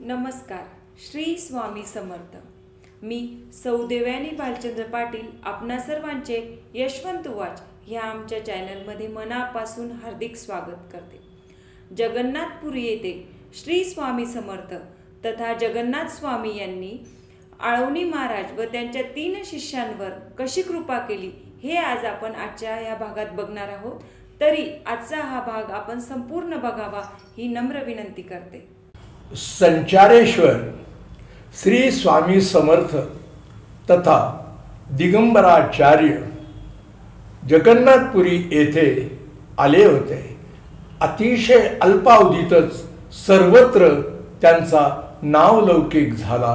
नमस्कार श्री स्वामी समर्थ. मी सौदेव्यानी भालचंद्र पाटील आपणा सर्वांचे यशवंत वाच ह्या आमच्या चॅनलमध्ये मनापासून हार्दिक स्वागत करते. जगन्नाथपुरी येथे श्री स्वामी समर्थ तथा जगन्नाथ स्वामी यांनी आळवणी महाराज व त्यांच्या तीन शिष्यांवर कशी कृपा केली हे आज आपण आजच्या या भागात बघणार आहोत. तरी आजचा हा भाग आपण संपूर्ण बघावा ही नम्र विनंती करते. संचारेश्वर श्री स्वामी समर्थ तथा दिगंबराचार्य जगन्नाथपुरी येथे आले होते. अतिशय अल्पावधीतच सर्वत्र त्यांचा नावलौकिक झाला.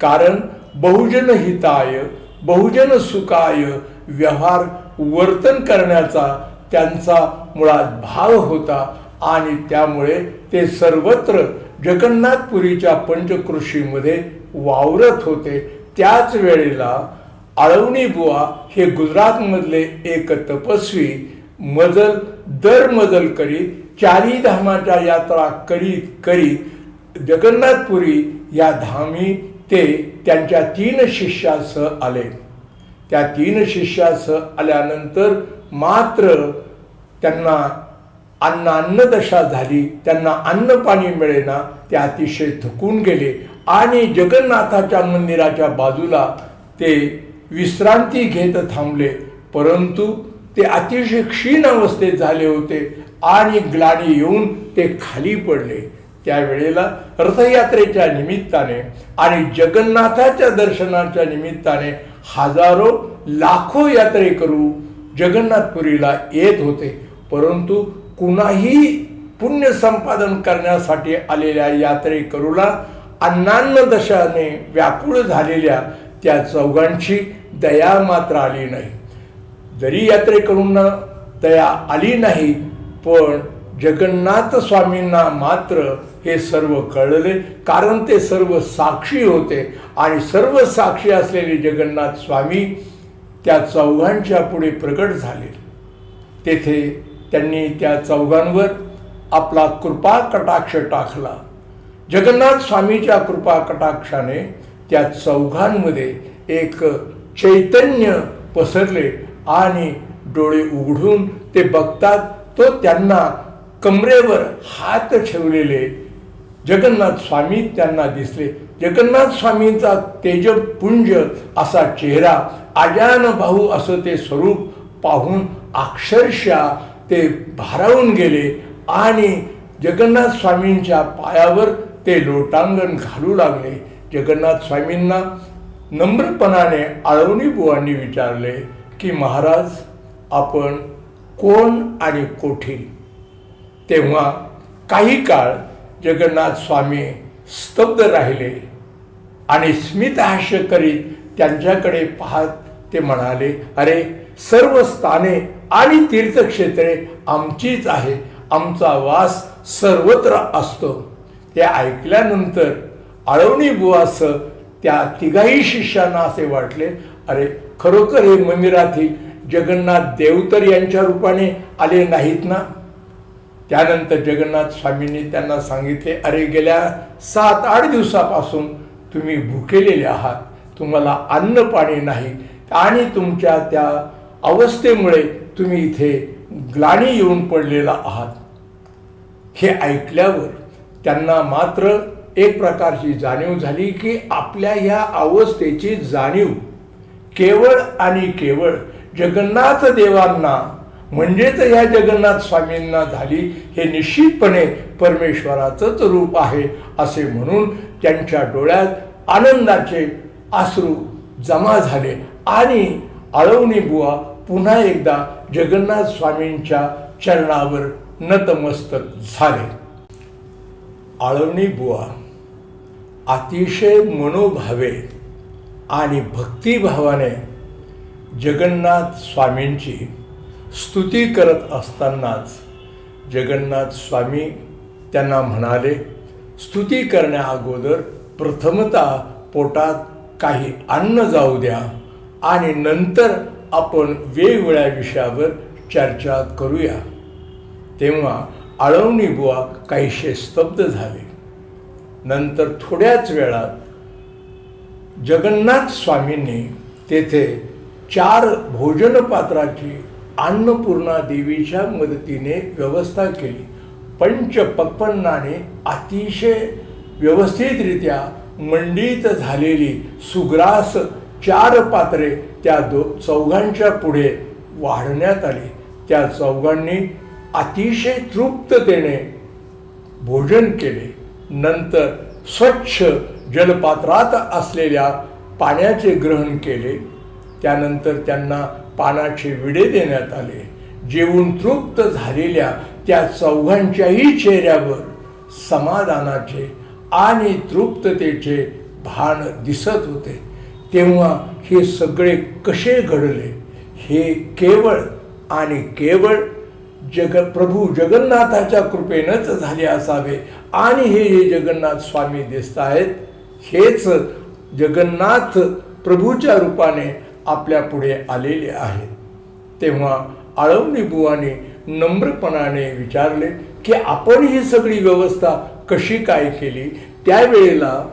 कारण बहुजन हिताय बहुजन सुखाय व्यवहार वर्तन करण्याचा त्यांचा मुळात भाव होता आणि त्यामुळे ते सर्वत्र जगन्नाथपुरीच्या पंचकृषीमध्ये वावरत होते. त्याच वेळेला आळवणी बुवा हे गुजरातमधले एक तपस्वी मजल दर मजल करीत चारी धामाच्या यात्रा करीत करीत जगन्नाथपुरी या धामी ते त्यांच्या तीन शिष्यासह आले. त्या तीन शिष्यासह आल्यानंतर मात्र त्यांना अन्न अन्नदशा झाली त्यांना अन्न पाणी मिळेना ते अतिशय थकून गेले. आणि जगन्नाथाच्या मंदिराच्या बाजूला ते विश्रांती घेत थांबले. परंतु ते अतिशय क्षीण अवस्थेत झाले होते आणि ग्लाडी येऊन ते खाली पडले. त्यावेळेला रथयात्रेच्या निमित्ताने आणि जगन्नाथाच्या दर्शनाच्या निमित्ताने हजारो लाखो यात्रेकरू जगन्नाथपुरीला येत होते. परंतु कुणाही पुण्य संपादन करण्यासाठी आलेल्या यात्रेकरूला अन्नान्नदशाने व्याकुळ झालेल्या त्या चौघांची दया मात्र आली नाही. जरी यात्रेकरूंना दया आली नाही पण जगन्नाथ स्वामींना मात्र हे सर्व कळले. कारण ते सर्व साक्षी होते आणि सर्व साक्षी असलेले जगन्नाथ स्वामी त्या चौघांच्या पुढे प्रकट झाले. तेथे त्यांनी त्या चौघांवर आपला कृपा कटाक्ष टाकला. जगन्नाथ स्वामीच्या कृपा कटाक्षाने त्या चौघांमध्ये एक चैतन्य पसरले आणि डोळे उघडून ते बघतात तो त्यांना कमरेवर हात ठेवलेले जगन्नाथ स्वामी त्यांना दिसले. जगन्नाथ स्वामींचा तेजपुंज असा चेहरा आजान भाऊ असं ते स्वरूप पाहून अक्षरशः ते भारावून गेले आणि जगन्नाथ स्वामींच्या पायावर ते लोटांगण घालू लागले. जगन्नाथ स्वामींना नम्रपणाने आळवणी बुवांनी विचारले की महाराज आपण कोण आणि कोठे तेव्हा काही काळ जगन्नाथ स्वामी स्तब्ध राहिले आणि स्मितहास्य करीत त्यांच्याकडे पाहत ते म्हणाले अरे सर्व स्थाने आणि तीर्थक्षेत्रे आमचीच आहे. आमचा वास सर्वत्र असतो. ते ऐकल्यानंतर आळवणी बुवास त्या तिघाही शिष्यांना असे वाटले अरे खरोखर हे मंदिरातील जगन्नाथ देव तर यांच्या रूपाने आले नाहीत ना? त्यानंतर जगन्नाथ स्वामींनी त्यांना सांगितले अरे गेल्या सात आठ दिवसापासून तुम्ही भुकेलेले आहात. तुम्हाला अन्न पाणी नाही आणि तुमच्या त्या अवस्थेमुळे तुम्ही इथे ग्लानी येऊन पडलेला आहात. हे ऐकल्यावर त्यांना मात्र एक प्रकारची जाणीव झाली की आपल्या ह्या अवस्थेची जाणीव केवळ आणि केवळ जगन्नाथ देवांना म्हणजेच या जगन्नाथ स्वामींना झाली हे निश्चितपणे परमेश्वराचंच रूप आहे असे म्हणून त्यांच्या डोळ्यात आनंदाचे अश्रू जमा झाले आणि आळवणी बुवा पुन्हा एकदा जगन्नाथ स्वामींच्या चरणावर नतमस्तक झाले. आळवणी बुवा अतिशय मनोभावे आणि भक्तिभावाने जगन्नाथ स्वामींची स्तुती करत असतानाच जगन्नाथ स्वामी त्यांना म्हणाले स्तुती करण्या अगोदर प्रथमतः पोटात काही अन्न जाऊ द्या. आणि नंतर आपण वेगवेगळ्या विषयावर चर्चा करूया. तेव्हा आळवणी बुवा काहीशे स्तब्ध झाले. नंतर थोड्याच वेळात जगन्नाथ स्वामींनी तेथे चार भोजन पात्राची अन्नपूर्णा देवीच्या मदतीने व्यवस्था केली. पंचपक्पन्नाने अतिशय व्यवस्थितरित्या मंडित झालेली सुग्रास चार पात्रे त्या दो चौघांच्या पुढे वाढण्यात आली. त्या चौघांनी अतिशय तृप्ततेने भोजन केले. नंतर स्वच्छ जलपात्रात असलेल्या पाण्याचे ग्रहण केले. त्यानंतर त्यांना पानाचे विडे देण्यात आले. जेवून तृप्त झालेल्या त्या चौघांच्याही चेहऱ्यावर समाधानाचे आणि तृप्ततेचे भान दिसत होते. तेव्हा हे सगळे कसे घडले? हे केवळ आणि केवळ जग प्रभू जगन्नाथाच्या कृपेनंच झाले असावे. आणि हे जे जगन्नाथ स्वामी दिसत आहेत हेच जगन्नाथ प्रभूच्या रूपाने आपल्या पुढे आलेले आहेत. तेव्हा आळवणी बुवाने नम्रपणाने विचारले की आपण ही सगळी व्यवस्था कशी काय केली? त्यावेळेला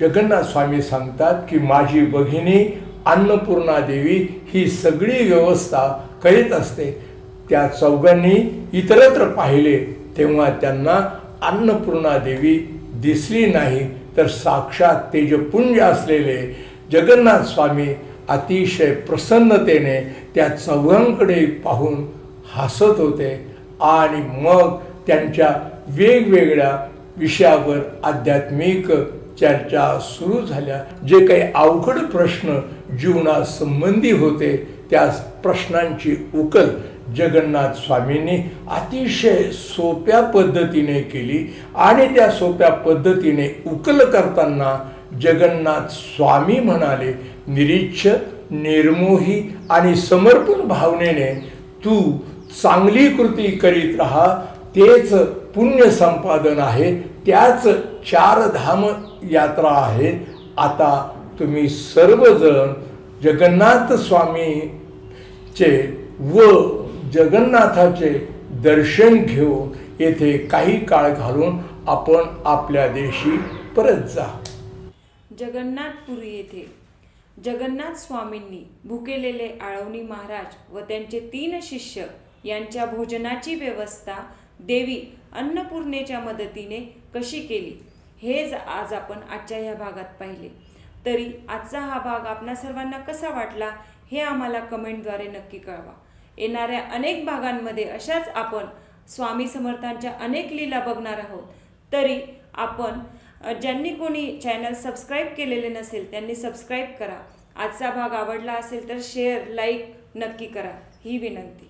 जगन्नाथ स्वामी सांगतात की माझी भगिनी अन्नपूर्णा देवी ही सगळी व्यवस्था करीत असते. त्या चौघांनी इतरत्र पाहिले तेव्हा त्यांना अन्नपूर्णा देवी दिसली नाही. तर साक्षात तेजपुंज असलेले जगन्नाथ स्वामी अतिशय प्रसन्नतेने त्या चौघांकडे पाहून हसत होते आणि मग त्यांच्या वेगवेगळ्या विषयावर आध्यात्मिक चर्चा सुरू झाल्या. जे काही अवघड प्रश्न जीवनासंबंधी होते त्या प्रश्नांची उकल जगन्नाथ स्वामींनी अतिशय सोप्या पद्धतीने केली आणि त्या सोप्या पद्धतीने उकल करताना जगन्नाथ स्वामी म्हणाले निरीच्छ निर्मोही आणि समर्पण भावनेने तू चांगली कृती करीत राहा. तेच पुण्य संपादन आहे त्याच चार धाम यात्रा आहेत आता तुम्ही सर्वजण जगन्नाथ स्वामीचे व जगन्नाथाचे दर्शन घेऊन येथे काही काळ घालून आपण आपल्या देशी परत जा. जगन्नाथपुरी येथे. जगन्नाथ स्वामींनी भुकेलेले आळवणी महाराज व त्यांचे तीन शिष्य यांच्या भोजनाची व्यवस्था देवी अन्नपूर्णेच्या मदतीने कशी केली हेच आज आपण आजच्या ह्या भागात पाहिले. तरी आजचा हा भाग आपणा सर्वांना कसा वाटला हे आम्हाला कमेंटद्वारे नक्की कळवा. येणाऱ्या अनेक भागांमध्ये अशाच आपण स्वामी समर्थांच्या अनेक लीला बघणार आहोत. तरी आपण ज्यांनी कोणी चॅनल सबस्क्राईब केलेले नसेल त्यांनी सबस्क्राईब करा. आजचा भाग आवडला असेल तर शेअर लाईक नक्की करा. ही विनंती.